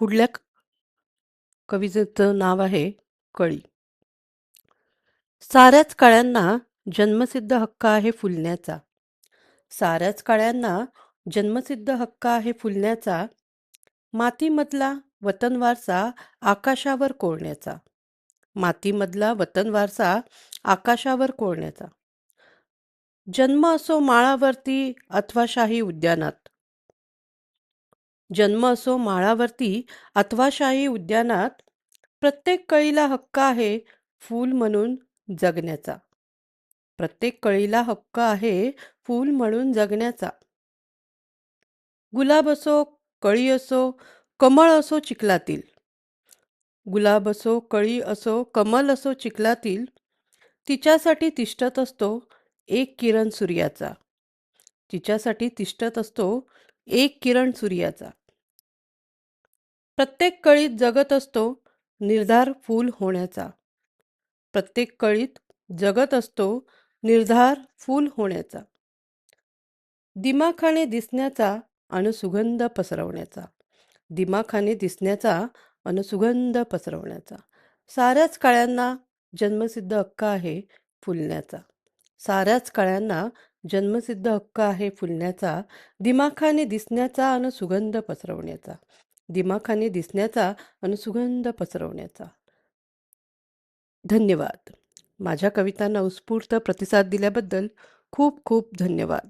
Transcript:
पुढल्या कवितेचं नाव आहे कळी. साऱ्याच काळ्यांना जन्मसिद्ध हक्क आहे फुलण्याचा. साऱ्याच काळ्यांना जन्मसिद्ध हक्क आहे फुलण्याचा. मातीमधला वतन वारसा आकाशावर कोरण्याचा मातीमधला वतन वारसा आकाशावर कोरण्याचा जन्म असो माळावरती अथवा शाही उद्यानात जन्म असो माळावरती अथवा शाही उद्यानात प्रत्येक कळीला हक्क आहे फूल म्हणून जगण्याचा. प्रत्येक कळीला हक्क आहे फूल म्हणून जगण्याचा. गुलाब असो कळी असो कमळ असो चिखलातील. गुलाब असो कळी असो कमल असो चिखलातील तिच्यासाठी तिष्ठत असतो एक किरण सूर्याचा. तिच्यासाठी तिष्ठत असतो एक किरण सूर्याचा. प्रत्येक कळीत जगत असतो निर्धार फूल होण्याचा. प्रत्येक कळीत जगत असतो निर्धार फूल होण्याचा. दिमाखाने दिसण्याचा आणि सुगंध पसरवण्याचा. दिमाखाने दिसण्याचा आणि सुगंध पसरवण्याचा. साऱ्याच काळ्यांना जन्मसिद्ध हक्क आहे फुलण्याचा. साऱ्याच काळ्यांना जन्मसिद्ध हक्क आहे फुलण्याचा. दिमाखाने दिसण्याचा आणि सुगंध पसरवण्याचा. दिमाखाने दिसण्याचा आणि सुगंध पसरवण्याचा. धन्यवाद. माझ्या कवितांना उत्स्फूर्त प्रतिसाद दिल्याबद्दल खूप खूप धन्यवाद.